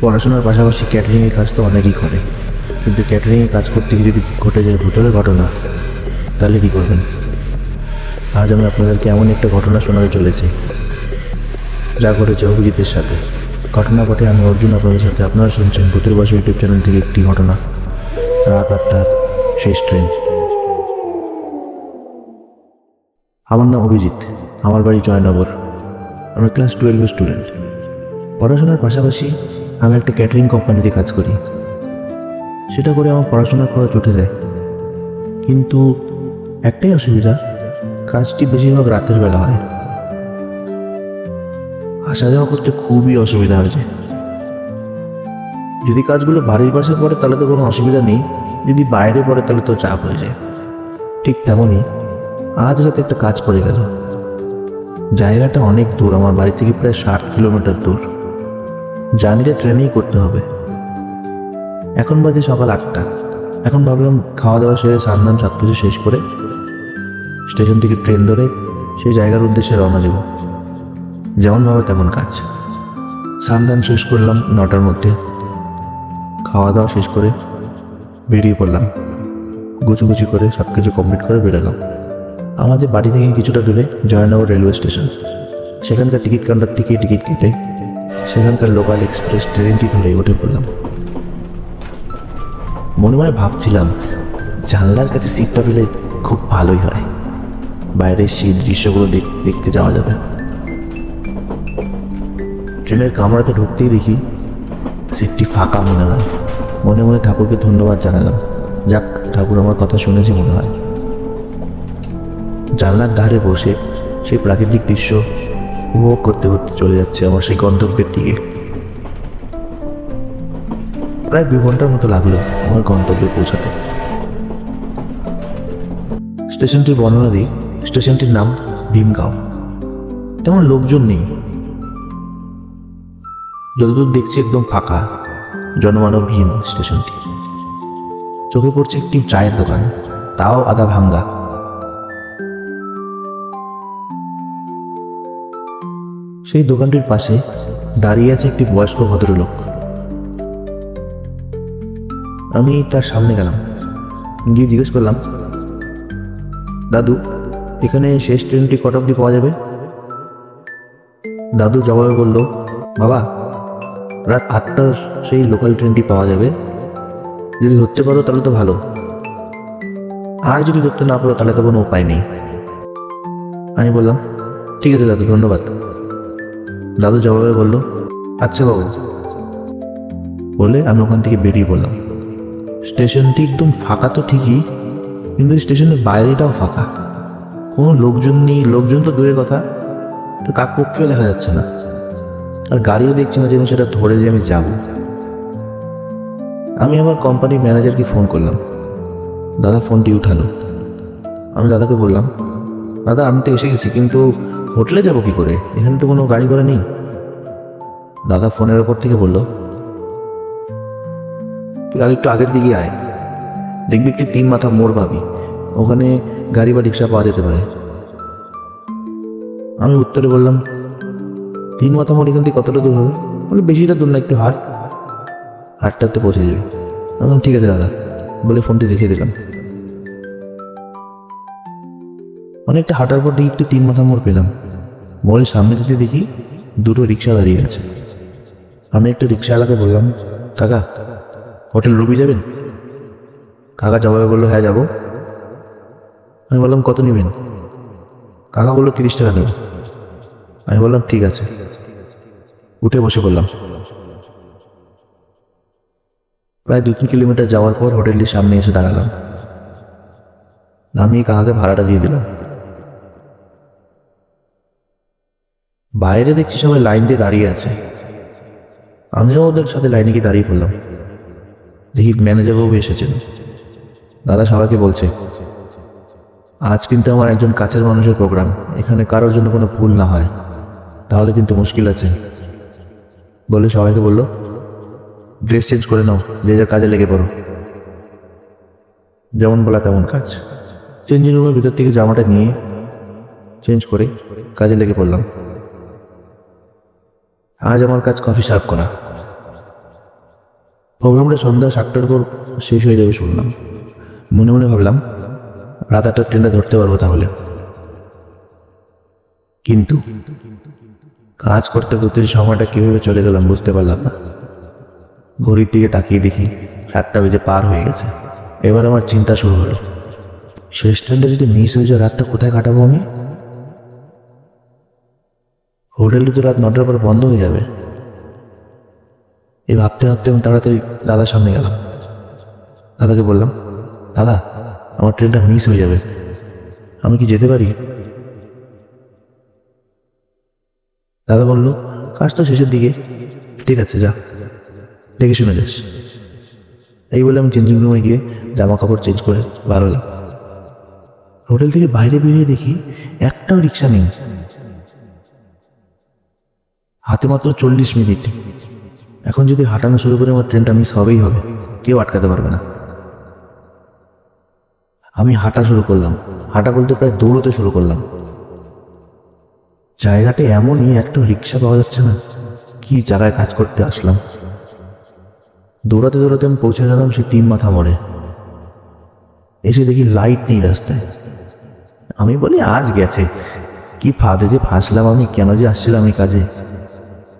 পড়াশোনার পাশাপাশি ক্যাটারিংয়ের কাজ তো অনেকেই করে। কিন্তু ক্যাটারিংয়ে কাজ করতে গিয়ে যদি ঘটে যায় ভূতরে ঘটনা, তাহলে কী করবেন? আজ আমি আপনাদেরকে এমন একটা ঘটনা শোনাতে চলেছি। যা ঘটেছে অভিজিতের সাথে। ঘটনা ঘটে আমি অর্জুন আপনাদের সাথে। আপনারা শুনছেন ভূতের বাসা ইউটিউব চ্যানেল থেকে একটি ঘটনা। রাত আটটার শেষ ট্রেন। আমার নাম অভিজিৎ। আমার বাড়ি জয়নগর। আমি ক্লাস টুয়েলভের স্টুডেন্ট পড়াশোনার পাশাপাশি আমি একটা ক্যাটারিং কোম্পানিতে কাজ করি। সেটা করে আমার পড়াশোনার খরচ উঠে যায়। কিন্তু একটাই অসুবিধা, কাজটি বেশিরভাগ রাতের বেলা হয়। আসা যাওয়া করতে খুবই অসুবিধা হয়েছে যদি কাজগুলো বাড়ির পাশে পড়ে তাহলে তো কোনো অসুবিধা নেই, যদি বাইরে পড়ে তাহলে তো চাপ হয়ে যায়। ঠিক তেমনই আজ রাতে একটা কাজ পড়ে গেল। জায়গাটা অনেক দূর, আমার বাড়ি থেকে প্রায় ষাট কিলোমিটার দূর। জার্নিটা ট্রেনেই করতে হবে। এখন বাজে সকাল আটটা। এখন ভাবলাম খাওয়া দাওয়া সেরে সান্দান সব কিছু শেষ করে স্টেশন থেকে ট্রেন ধরে সেই জায়গার উদ্দেশ্যে রওনা দেব। যেমন ভাবে তেমন কাজ। সান্দান শেষ করলাম নটার মধ্যে। খাওয়া দাওয়া শেষ করে বেরিয়ে পড়লাম। গুছুগুছি করে সব কিছু কমপ্লিট করে বেরোলাম। আমাদের বাড়ি থেকে কিছুটা দূরে জয়নগর রেলওয়ে স্টেশন। সেখানকার টিকিট কাউন্টার থেকে টিকিট কেটে সেখানকার লোকাল এক্সপ্রেস ট্রেনটি ধরে উঠে পড়লাম। মনে মনে ভাবছিলাম, জানলার কাছে সিটটা পেলে খুব ভালোই হয়। বাইরের সেই দৃশ্যগুলো দেখ- দেখতে যাওয়া যাবে। ট্রেনের কামরাতে ঢুকতেই দেখি সিটটি ফাঁকা মনে হয়। মনে মনে ঠাকুরকে ধন্যবাদ জানালাম। যাক, ঠাকুর আমার কথা শুনেছে মনে হয়। জানলার ধারে বসে সেই প্রাকৃতিক দৃশ্য উপভোগ করতে করতে চলে যাচ্ছে আমার সেই গন্তব্যের দিকে। প্রায় দু ঘণ্টার মতো লাগল আমার গন্তব্যে পৌঁছাতে। স্টেশনটির বর্ণনা দিই। স্টেশনটির নাম ভীমগাঁও। তেমন লোকজন নেই। যতদূর দেখছি একদম ফাঁকা, জনমানবহীন স্টেশনটি। চোখে পড়ছে একটি চায়ের দোকান, তাও আদা ভাঙ্গা। সেই দোকানটির পাশে দাঁড়িয়ে আছে একটি বয়স্ক ভদ্রলোক। আমি তার সামনে গেলাম। গিয়ে জিজ্ঞেস করলাম, দাদু, এখানে শেষ ট্রেনটি কট অব্দি পাওয়া যাবে? দাদু জবাবে বলল, বাবা, রাত আটটার সেই লোকাল ট্রেনটি পাওয়া যাবে। যদি ধরতে পারো তাহলে তো ভালো। আর যদি ধরতে না পারো তাহলে তো কোনো উপায় নেই। আমি বললাম, ঠিক আছে দাদু, ধন্যবাদ। দাদু জবাবে বলল আচ্ছা বাবু। বলে আমি ওখান থেকে বেরিয়ে পড়লাম। স্টেশনটি একদম ফাঁকা তো ঠিকই, কিন্তু স্টেশনের বাইরেটাও ফাঁকা। কোনো লোকজন নেই, লোকজন তো দূরের কথা। তো কাক পক্ষেও দেখা যাচ্ছে না। আর গাড়িও দেখছি না যে সেটা ধরে যে আমি যাব। আমি আমার কোম্পানির ম্যানেজারকে ফোন করলাম। দাদা ফোনটি উঠালো। আমি দাদাকে বললাম, দাদা, আমি তো এসে গেছি, কিন্তু হোটেলে যাব কি করে? এখানে তো কোনো গাড়ি ঘোড়া নেই। দাদা ফোনের ওপর থেকে বলল তুই আর একটু আগের দিকে আয়। দেখবি একটি তিন মাথা মোড় পাবি। ওখানে গাড়ি বা রিক্সা পাওয়া যেতে পারে। আমি উত্তরে বললাম তিন মাথা মোড় এখান থেকে কতটা দূর হবে? বলে বেশিটা দূর না একটু হাট। হাটটাতে পৌঁছে যাবে। বললাম, ঠিক আছে দাদা। বলে ফোনটি রেখে দিলাম। অনেকটা হাঁটার পর দেখি একটু তিন মাথা মোড় পেলাম। মোড়ের সামনে যেতে দেখি দুটো রিক্সা দাঁড়িয়ে আছে। আমি একটা রিক্সাওয়ালাকে বললাম, কাকা, হোটেল রুবি যাবেন? কাকা জবাবে বলল হ্যাঁ যাব। আমি বললাম, কত নেবেন? কাকা বলল, তিরিশ টাকা নেব আমি বললাম, ঠিক আছে। উঠে বসে পড়লাম। প্রায় দু তিন কিলোমিটার যাওয়ার পর হোটেলটির সামনে এসে দাঁড়ালাম। আমি কাকাকে ভাড়াটা দিয়ে দিলাম। বাইরে দেখছি সবাই লাইন দিয়ে দাঁড়িয়ে আছে। আমিও ওদের সাথে লাইনে গিয়ে দাঁড়িয়ে পড়লাম। দেখি ম্যানেজারবাবু এসেছেন। দাদা সবাইকে বলছে, আজ কিন্তু আমার একজন কাছের মানুষের প্রোগ্রাম। এখানে কারোর জন্য কোনো ভুল না হয়। তাহলে কিন্তু মুশকিল আছে। বলে সবাইকে বলল, ড্রেস চেঞ্জ করে নাও, যে যার কাজে লেগে পড়ো। যেমন বলা তেমন কাজ। চেঞ্জিং রুমের ভিতর থেকে জামাটা নিয়ে চেঞ্জ করে কাজে লেগে পড়লাম। আজ আমার কাজ কফি সার্ভ করা। প্রোগ্রামটা সন্ধ্যা সাতটার পর শেষ হয়ে যাবে শুনলাম। মনে মনে ভাবলাম, রাত আটটার ট্রেনটা ধরতে পারব তাহলে। কিন্তু কাজ করতে করতে সময়টা কীভাবে চলে গেলাম বুঝতে পারলাম না। ঘড়ির দিকে তাকিয়ে দেখি সাতটা বেজে পার হয়ে গেছে। এবার আমার চিন্তা শুরু হলো। শেষ ট্রেনটা যদি মিস হয়ে যায়, রাতটা কোথায় কাটাবো আমি? হোটেলটি তো রাত নটার পর বন্ধ হয়ে যাবে। এই ভাবতে ভাবতে আমি তাড়াতাড়ি দাদার সামনে গেলাম। দাদাকে বললাম, দাদা, আমার ট্রেনটা মিস হয়ে যাবে। আমি কি যেতে পারি? দাদা বলল, কাজ তো শেষের দিকে। ঠিক আছে, যা। দেখে শুনে যাস। এই বলে আমি চেঞ্জিং রুমে গিয়ে জামা কাপড় চেঞ্জ করে বার হলাম। হোটেল থেকে বাইরে বেরিয়ে দেখি একটাও রিক্সা নেই। হাতে মাত্র চল্লিশ মিনিট। এখন যদি হাঁটানো শুরু করে আমার ট্রেনটা মিস হবেই হবে। কেউ আটকাতে পারবে না। আমি হাঁটা শুরু করলাম। হাঁটা বলতে প্রায় দৌড়তে শুরু করলাম। জায়গাটা এমনই, একটা রিক্সা পাওয়া যাচ্ছে না। কি জায়গায় কাজ করতে আসলাম। দৌড়াতে দৌড়াতে আমি পৌঁছে গেলাম সেই তিন মাথা মরে এসে দেখি লাইট নেই রাস্তায়। আমি বলি, আজ গেছে। কি ফাঁদে যে ফাঁসলাম আমি, কেন যে আসছিলাম এই কাজে?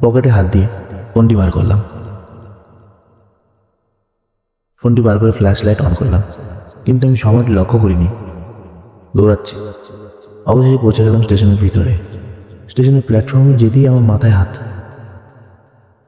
পকেটে হাত দিয়ে ফোনটি বার করলাম। ফোনটি বার করে ফ্ল্যাশ লাইট অন করলাম। কিন্তু আমি সময়টি লক্ষ্য করিনি। দৌড়াচ্ছি। অবশেষে পৌঁছে গেলাম স্টেশনের ভিতরে। স্টেশনের প্ল্যাটফর্মে যেতেই আমার মাথায় হাত।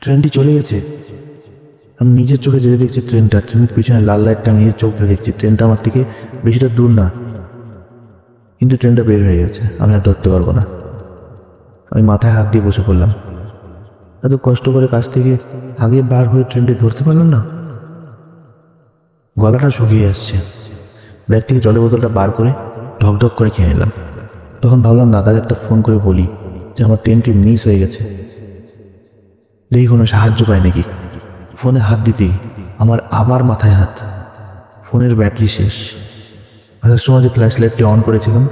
ট্রেনটি চলে গেছে। আমি নিজের চোখে যেতে দেখছি ট্রেনটা। ট্রেনের পিছনে লাল লাইটটা আমি নিজের চোখে দেখছি। ট্রেনটা আমার থেকে বেশিটা দূর না। কিন্তু ট্রেনটা বের হয়ে গেছে। আমি আর ধরতে পারব না। আমি মাথায় হাত দিয়ে বসে পড়লাম। এত কষ্ট করে কাছ থেকে আগে বার হয়ে ট্রেনটি ধরতে পারলাম না? গলাটা শুকিয়ে আসছে। ব্যাগ থেকে জলের বোতলটা বার করে ঢকঢক করে খেয়ে নিলাম। তখন ভাবলাম দাদাকে একটা ফোন করে বলি যে আমার ট্রেনটি মিস হয়ে গেছে। দেখি কোনো সাহায্য পায় নাকি? ফোনে হাত দিতেই আমার আবার মাথায় হাত। ফোনের ব্যাটারি শেষ। আসার সময় যে ফ্ল্যাশ লাইটটি অন করেছিলাম,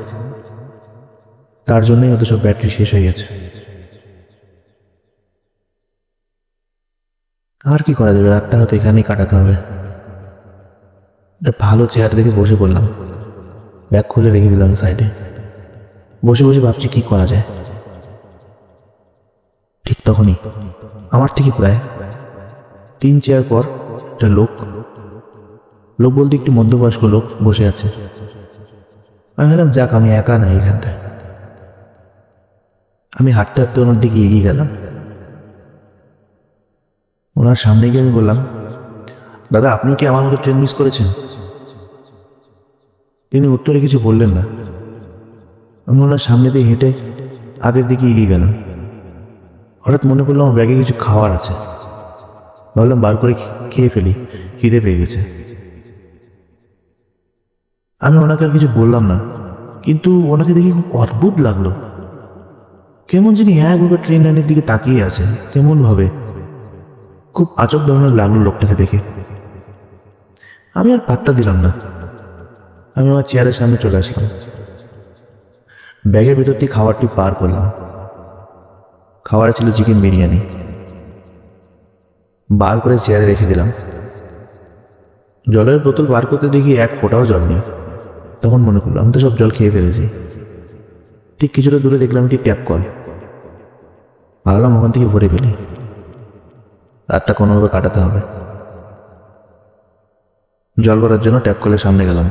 তার জন্যই অত সব ব্যাটারি শেষ হয়ে গেছে। আর কি করা যাবে? রাতটা হয়তো এখানেই কাটাতে হবে। একটা ভালো চেয়ার দেখে বসে পড়লাম। ব্যাগ খুলে রেখে দিলাম সাইডে। বসে বসে ভাবছি কি করা যায়। ঠিক তখনই, আমার থেকে প্রায় তিন চেয়ার পর একটা লোক লোক বলতে একটি মধ্যবয়স্ক লোক বসে আছে। আমি ভাবলাম, যাক, আমি একা নাই এখানটায়। আমি হাঁটতে হাঁটতে ওনার দিকে এগিয়ে গেলাম। ওনার সামনে গিয়ে আমি বললাম, দাদা, আপনি কি আমার মতো ট্রেন মিস করেছেন? তিনি উত্তরে কিছু বললেন না। আমি ওনার সামনে দিয়ে হেঁটে আগের দিকে এগিয়ে গেলাম। হঠাৎ মনে পড়ল আমার ব্যাগে কিছু খাওয়ার আছে। ভাবলাম বার করে খেয়ে ফেলি, খিদে পেয়ে গেছে। আমি ওনাকে আর কিছু বললাম না, কিন্তু ওনাকে দেখে খুব অদ্ভুত লাগল। কেমন যিনি একবার ট্রেন লাইনের দিকে তাকিয়ে আছে কেমন ভাবে খুব আচক ধরনের লাগল লোকটাকে দেখে। আমি আর পাত্তা দিলাম না। আমি আমার চেয়ারের সামনে চলে আসলাম। ব্যাগের ভেতর দিয়ে খাবারটি পার করলাম। খাবারে ছিল চিকেন বিরিয়ানি। বার করে চেয়ারে রেখে দিলাম। জলের বোতল বার করতে দেখি এক ফোঁটাও জল নেই। তখন মনে করলাম আমি তো সব জল খেয়ে ফেলেছি। ঠিক কিছুটা দূরে দেখলাম একটি ট্যাপ কল। ভাবলাম ওখান থেকে ভরে ফেলি। রাতটা কোনোভাবে কাটাতে হবে। জল ভরার জন্য ট্যাপ কলের সামনে গেলাম।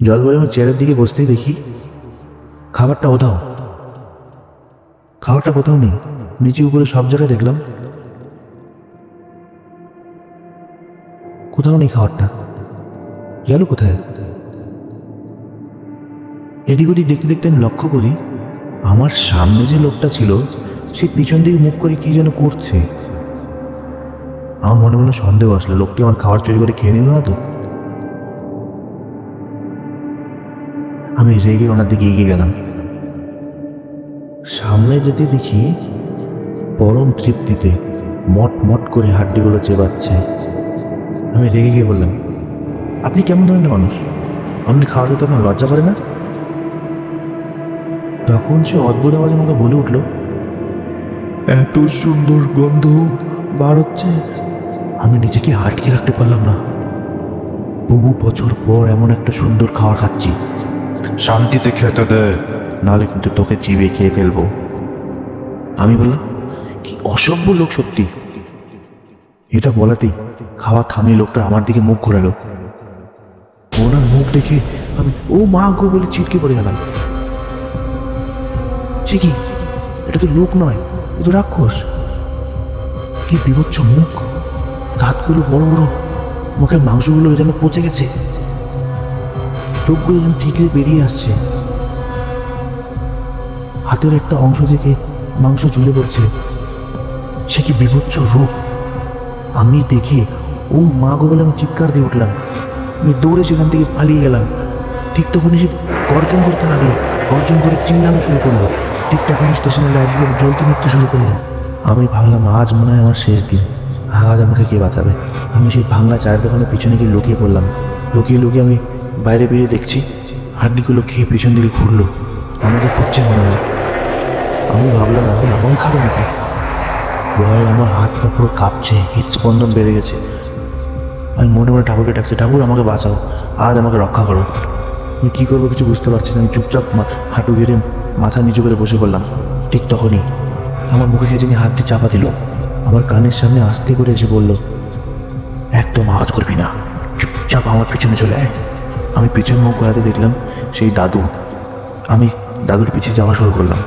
জল ভরে আমি চেয়ারের দিকে বসতেই দেখি, খাবারটা কোথাও খাবারটা কোথাও নেই, নিচে উপরে সব জায়গায় দেখলাম। কোথাও নেই খাবারটা। গেল কোথায়? এদিক ওদিক দেখতে দেখতে আমি লক্ষ্য করি, আমার সামনে যে লোকটা ছিল সে পিছন দিকে মুখ করে কি যেন করছে? আমার মনে মনে সন্দেহ আসলো, লোকটি আমার খাবার চুরি করে খেয়ে নিল না তো? আমি রেগে ওনার দিকে এগিয়ে গেলাম। সামনে যেতে দেখি পরম তৃপ্তিতে মট মট করে হাড্ডিগুলো চেবাচ্ছে। আমি রেগে গিয়ে বললাম, আপনি কেমন ধরনের মানুষ? আপনি খাওয়ালে তো আপনার লজ্জা করে না? তখন সে অদ্ভুত আওয়াজের মতো বলে উঠল এত সুন্দর গন্ধ বার হচ্ছে। আমি নিজেকে আটকে রাখতে পারলাম না। বহু বছর পর এমন একটা সুন্দর খাবার খাচ্ছি। শান্তিতে খেতে দে নাহলে কিন্তু তোকে চিবে খেয়ে ফেলব। আমি বললাম, কি অসভ্য লোক সত্যি। এটা বলাতেই খাওয়া থামিয়ে লোকটা আমার দিকে মুখ ঘোরালো। ওনার মুখ দেখে আমি, ও মা গো, বলে ছিটকে পড়ে গেলাম। সে কি? এটা তো লোক নয়। রাক্ষস? কি বিভৎস মুখ। দাঁতগুলো বড় বড়। মুখের মাংসগুলো যেন পচে গেছে। চোখগুলো যেন ঠিকরে বেরিয়ে আসছে। হাতের একটা অংশ থেকে মাংস ঝুলে পড়ছে। সে কি বিভৎস রূপ? আমি দেখে, ও মা গো বলে আমি চিৎকার দিয়ে উঠলাম। আমি দৌড়ে সেখান থেকে পালিয়ে গেলাম। ঠিক তখনই সে গর্জন করতে লাগল। গর্জন করে চিল্লানো শুরু করল। ঠিক তখনই স্টেশনের লাইটগুলো জ্বলতে নিতে শুরু করল। আমি ভাবলাম, আজ মনে হয় আমার শেষ দিন। আজ আমাকে কে বাঁচাবে? আমি সেই ভাঙ্গা চায়ের দোকানের পিছনে গিয়ে লুকিয়ে পড়লাম। লুকিয়ে লুকিয়ে আমি বাইরে বেরিয়ে দেখছি, হাড্ডিগুলো খেয়ে পিছন দিকে ঘুরলো। আমাকে খুঁজছে মনে হয়। আমি ভাবলাম, এখন আমাকে খাবে নাকি? ভয় আমার হাত পা পুরো কাঁপছে হৃদস্পন্দন বেড়ে গেছে। আমি মনে মনে ঠাকুরকে ডাকছি, ঠাকুর, আমাকে বাঁচাও। আজ আমাকে রক্ষা করো। আমি কী করব কিছু বুঝতে পারছি না। আমি চুপচাপ হাঁটু গেড়ে মাথা নিচু করে বসে পড়লাম। ঠিক তখনই আমার মুখে খেয়ে যিনি হাত দিয়ে চাপা দিল। আমার কানের সামনে আস্তে করে এসে বলল, একদম আওয়াজ করবি না। চুপচাপ আমার পিছনে চলে আয়। আমি পিছন মুখ ঘোরাতে দেখলাম সেই দাদু। আমি দাদুর পিছিয়ে যাওয়া শুরু করলাম।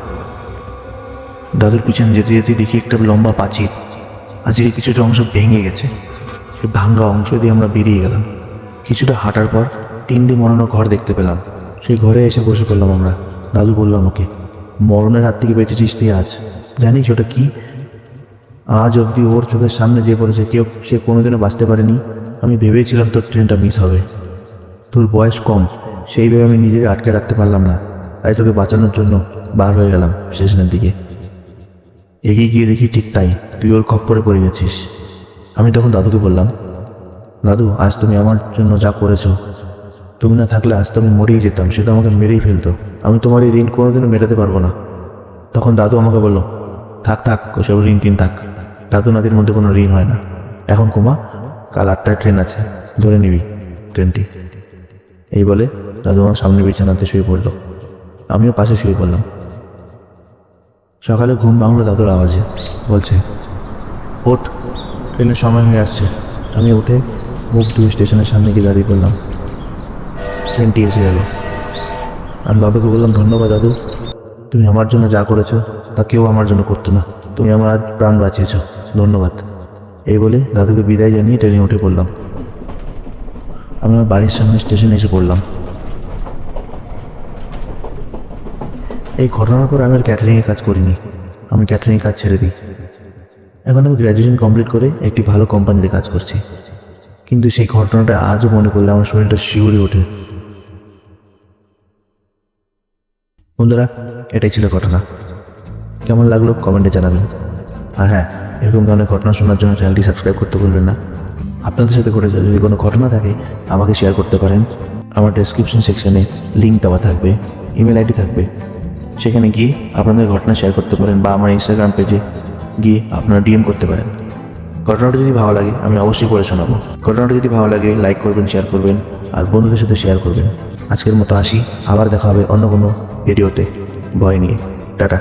দাদুর পিছনে যেতে যেতে দেখি একটা লম্বা পাঁচিল। আজকে কিছুটা অংশ ভেঙে গেছে। সে ভাঙ্গা অংশ দিয়ে আমরা বেরিয়ে গেলাম। কিছুটা হাঁটার পর টিন দিয়ে মরানো ঘর দেখতে পেলাম। সেই ঘরে এসে বসে পড়লাম আমরা। দাদু বলল আমাকে, মরণের হাত থেকে বেঁচেছিস তুই আজ। জানিস ওটা কি? আজ অবধি ওর চোখের সামনে যে পড়েছে, কেউ সে কোনোদিনও বাঁচতে পারেনি। আমি ভেবেছিলাম তোর ট্রেনটা মিস হবে। তোর বয়স কম, সেই ভেবে আমি নিজেকে আটকে রাখতে পারলাম না। তাই তোকে বাঁচানোর জন্য বার হয়ে গেলাম স্টেশনের দিকে। এগিয়ে গিয়ে দেখি ঠিক তাই, তুই ওর খপ্পরে পড়ে গেছিস। আমি তখন দাদুকে বললাম, দাদু, আজ তুমি আমার জন্য যা করেছ তুমি না থাকলে আজ তো আমি মরেই যেতাম, সে তো আমাকে মেরেই ফেলতো। আমি তোমার এই ঋণ কোনোদিনও মেটাতে পারব না। তখন দাদু আমাকে বলল, থাক থাক ওসব ঋণ টিন থাক। দাদু নাদির মধ্যে কোনো ঋণ হয় না। এখন কুমা, কাল আটটায় ট্রেন আছে, ধরে নিবি ট্রেনটি। এই বলে দাদু আমার সামনে বিছানাতে শুয়ে পড়ল। আমিও পাশে শুয়ে পড়লাম। সকালে ঘুম ভাঙলো দাদুর আওয়াজে। বলছে, ওঠ, ট্রেনের সময় হয়ে আসছে। আমি উঠে মুখ ধুয়ে স্টেশনের সামনে গিয়ে দাঁড়িয়ে পড়লাম। ট্রেনটি এসে গেল। আমি বাবাকে বললাম, ধন্যবাদ দাদু, তুমি আমার জন্য যা করেছ, তা কেউ আমার জন্য করতো না। তুমি আমার আজ প্রাণ বাঁচিয়েছ। ধন্যবাদ। এই বলে দাদুকে বিদায় জানিয়ে ট্রেনে উঠে পড়লাম। আমি আমার বাড়ির সামনে স্টেশনে এসে পড়লাম। এই ঘটনার পর আমি আর ক্যাটারিংয়ে কাজ করিনি। আমি ক্যাটারিংয়ে কাজ ছেড়ে দিই। এখন আমি গ্র্যাজুয়েশন কমপ্লিট করে একটি ভালো কোম্পানিতে কাজ করছি। কিন্তু সেই ঘটনাটা আজও মনে করলে আমার শরীরটা শিউরে ওঠে। বন্ধুরা, এটাই ছিল ঘটনা। কেমন লাগল কমেন্টে জানাবেন। আর হ্যাঁ এরকম ধরনের ঘটনা শোনার জন্য চ্যানেলটি সাবস্ক্রাইব করতে ভুলবেন না। আপনাদের সাথে ঘটেছে যদি কোনো ঘটনা থাকে, আমাকে শেয়ার করতে পারেন। আমার ডেসক্রিপশন সেকশনে লিঙ্ক দেওয়া থাকবে ইমেল আইডি থাকবে। সেখানে গিয়ে আপনাদের ঘটনা শেয়ার করতে পারেন বা আমার ইনস্টাগ্রাম পেজে গিয়ে আপনারা ডিএম করতে পারেন। ঘটনাটা যদি ভালো লাগে, আমি অবশ্যই পড়ে শোনাবো। ঘটনাটা যদি ভালো লাগে লাইক করবেন শেয়ার করবেন। আর বন্ধুদের সাথে শেয়ার করবেন। আজকের মতো আসি। আবার দেখা হবে অন্য কোনো ভিডিওতে ভয় নিয়ে। টাটা।